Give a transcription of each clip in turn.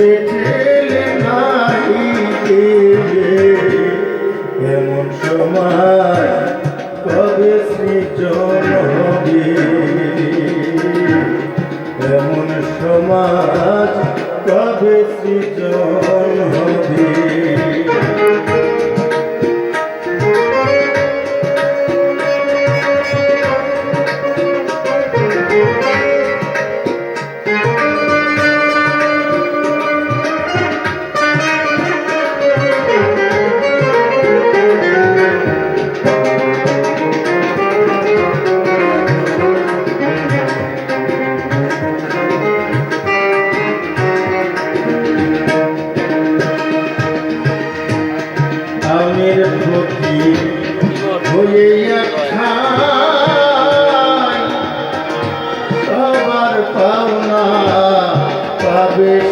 আমাদের সবার পাওনা পাবে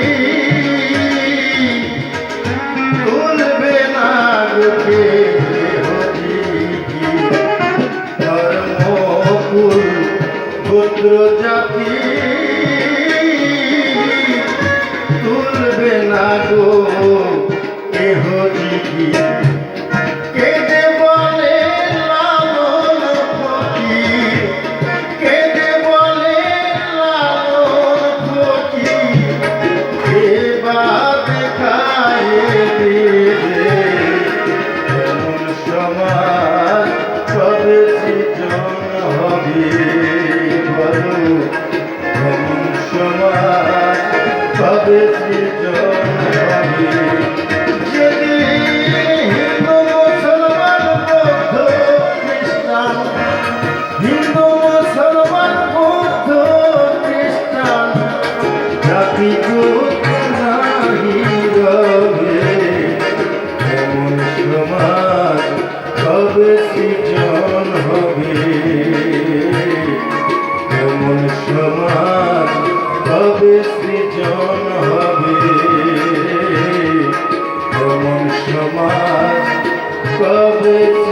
Thank you. Cobre